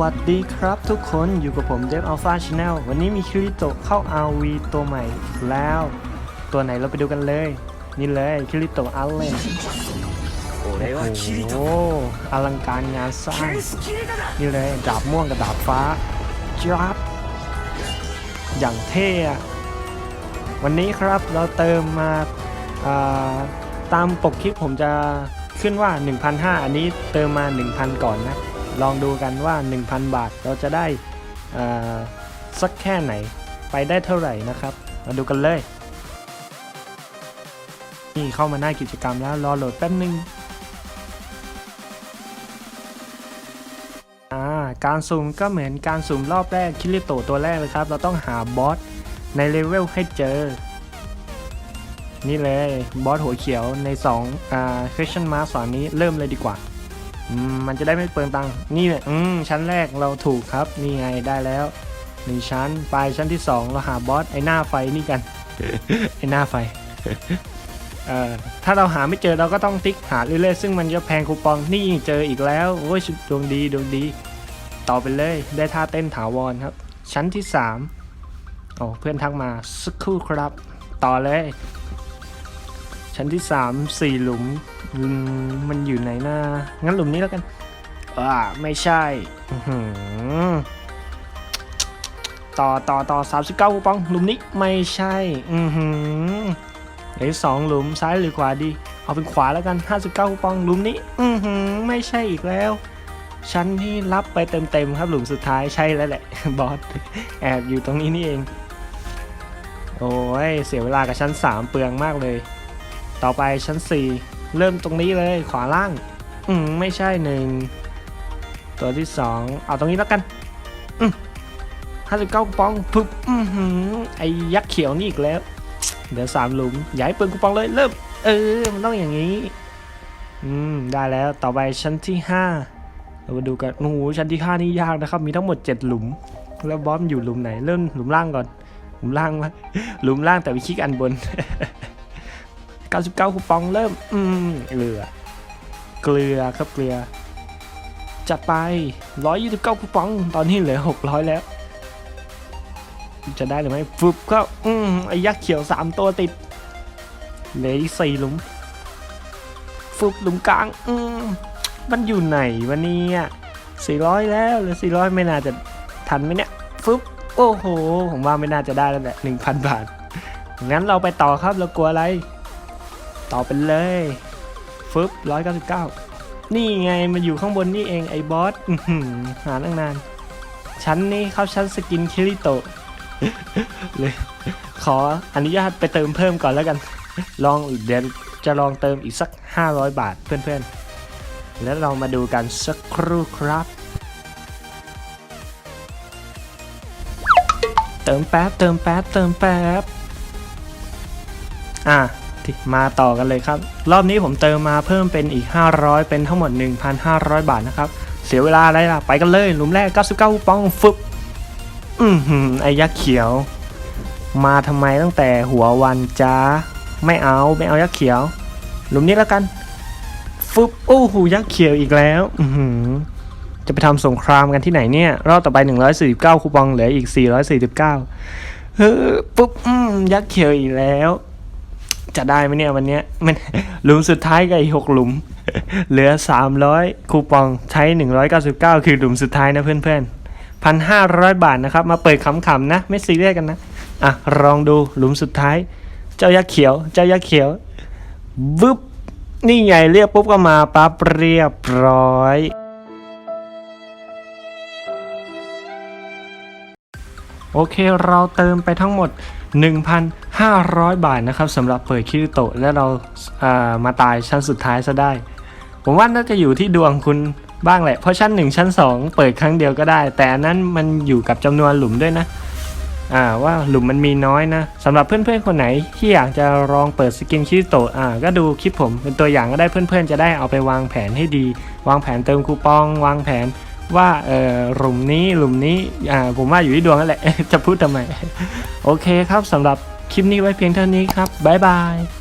วัสดีครับทุกคนอยู่กับผมเดฟอัลฟา Channel วันนี้มีคริปโตเข้า RV ตัวใหม่แล้ว ตัวไหนเราไปดูกันเลย นี่เลยคริปโตอัลเลนโอ้โหอลังการงานสร้าง นี่เลยดาบม่วงกับดาบฟ้าจับอย่างเท่วันนี้ครับเราเติมมาตามปกคลิปผมจะขึ้นว่า 1,500 อันนี้เติมมา 1,000 ก่อนนะ ลองดูกันว่า 1,000 บาทเราจะได้สักแค่ไหนไปได้เท่าไหร่นะครับ มาดูกันเลย นี่เข้ามาหน้ากิจกรรมแล้วรอโหลดแป๊บนึงอ่าการสุ่มก็เหมือนการสุ่มรอบแรกคิริโตตัวแรกเลยครับ เราต้องหาบอสในเลเวลให้เจอ นี่เลยบอสหัวเขียวใน2อ่า question mark สอนนี้เริ่มเลยดีกว่า มมันจะได้ไม่เปลืองตังค์นี่เนี่ยอืมชั้นแรกเราถูกครับ นี่ไงได้แล้วหนึ่งชั้นไปชั้นที่2เราหาบอสไอหน้าไฟนี่กัน ไอหน้าไฟเอ่อถ้าเราหาไม่เจอเราก็ต้องติ๊กหาเรื่อยๆซึ่งมันจะแพงคูปองนี่เจออีกแล้วโอ้ยดวงดีดวงดี ต่อไปเลยได้ท่าเต้นถาวรครับ ชั้นที่3โอ้เพื่อนทักมาสักครู่ครับ ต่อเลย ชั้นที่3 4หลุมอืมมันอยู่ไหนนะงั้นหลุมนี้แล้วกันอ่าไม่ใช่อื้อหือต่อต่อต่อ39คูปองหลุมนี้ไม่ใช่ อือหือเหลือสองหลุมซ้ายหรือขวาดี เอาเป็นขวาแล้วกัน59คูปองหลุมนี้ อือหือไม่ใช่อีกแล้ว ชั้นที่รับไปเต็มๆครับหลุมสุดท้ายใช่แล้วแหละบอสแอบอยู่ตรงนี้นี่เอง โอ้ยเสียเวลากับชั้น3เปลืองมากเลย ต่อไปชั้น 4 เริ่มตรงนี้เลยขวาล่าง อืมไม่ใช่หนึ่งตัวที่ 2 เอาตรงนี้แล้วกัน อืม59คูปองปึ๊บอือหือไอ้ยักษ์เขียวนี่อีกแล้ว เดี๋ยวสามหลุมย้ายปืนคูปองเลยเริ่ม เออ มันต้องอย่างนี้ อืม ได้แล้วต่อไปชั้นที่ห้าเรามาดูกันโอ้โหชั้นที่ห้านี่ยากนะครับ มีทั้งหมด 7 หลุม แล้วบอสอยู่หลุมไหน เริ่มหลุมล่างก่อน หลุมล่างมาหลุมล่างแต่วิคิกอันบน 99 คูปองเริ่ม อืมเกลือ เกลือครับเกลือ จัดไป 129 คูปอง ตอนนี้เหลือ 600 แล้ว จะได้หรือไม่ฟึบก็ อืมไอ้ยักษ์เขียวสามตัวติด เหลืออีกสี่หลุมฟึบหลุมกลาง อืมมันอยู่ไหนวันนี้อะสี่ร้อยแล้วเหรือสี่ร้อยไม่น่าจะทันไหมเนี่ยฟึบโอ้โห ผมว่าไม่น่าจะได้แล้วแหละหนึ่งพันบาทงั้นเราไปต่อครับ เรากลัวอะไร ต่อไปเลยฟึบร้อยเก้าสิบเก้านี่ไงมันอยู่ข้างบนนี่เองไอ้บอสหาตั้งนานชั้นนี้เข้าชั้นสกินคิริโตะเลยขออนุญาตไปเติมเพิ่มก่อนแล้วกัน ลองเดี๋ยวจะลองเติมอีกสัก 500 บาทเพื่อนๆ แล้วเรามาดูกันสักครู่ครับ เติมแป๊บเติมแป๊บเติมแป๊บอะ มาต่อกันเลยครับ รอบนี้ผมเติมมาเพิ่มเป็นอีก 500 เป็นทั้งหมด 1,500 บาทนะครับ เสียเวลาอะไรล่ะ ไปกันเลยหลุมแรก 99คูปองฟึบอือหือไอ้ยักษ์เขียว มาทำไมตั้งแต่หัววันจ้า ไม่เอาไม่เอายักษ์เขียว หลุมนี้แล้วกันฟึบโอ้โหยักษ์เขียวอีกแล้ว อือหือจะไปทำสงครามกันที่ไหนเนี่ย รอบต่อไป 149คูปองเหลืออีก 449เฮ้อปุ๊บอืมยักษ์เขียวอีกแล้ว จะได้ไหมเนี่ยวันเนี้ยมันหลุมสุดท้ายกับอีกหกหลุม เหลือ300คูปองใช้199คือหลุมสุดท้ายนะเพื่อนๆพันห้าร้อยบาทนะครับ มาเปิดขำๆนะ ไม่ซีเรียสกันนะ อะ ลองดูหลุมสุดท้าย เจ้ายักษ์เขียว เจ้ายักษ์เขียววึบนี่ไงเรียกปุ๊บก็มาปั๊บเรียบร้อยโอเค เราเติมไปทั้งหมด 1,500 บาทนะครับสำหรับเปิดคิริโตะและเราามาตายชั้นสุดท้ายซะได้ ผมว่าน่าจะอยู่ที่ดวงคุณบ้างแหละ เพราะชั้น 1 ชั้น 2 เปิดครั้งเดียวก็ได้ แต่อันนั้นมันอยู่กับจำนวนหลุมด้วยนะอ่าว่าหลุมมันมีน้อยนะสำหรับเพื่อนๆคนไหนที่อยากจะลองเปิดสกินคิริโตะอ่าก็ดูคลิปผมเป็นตัวอย่างก็ได้เพื่อนๆ จะได้เอาไปวางแผนให้ดี วางแผนเติมคูปอง วางแผน ว่าเออหลุมนี้หลุมนี้อ่าผมว่าอยู่ที่ดวงนั่นแหละ จะพูดทำไม โอเคครับสำหรับคลิปนี้ไว้เพียงเท่านี้ครับบ๊ายบาย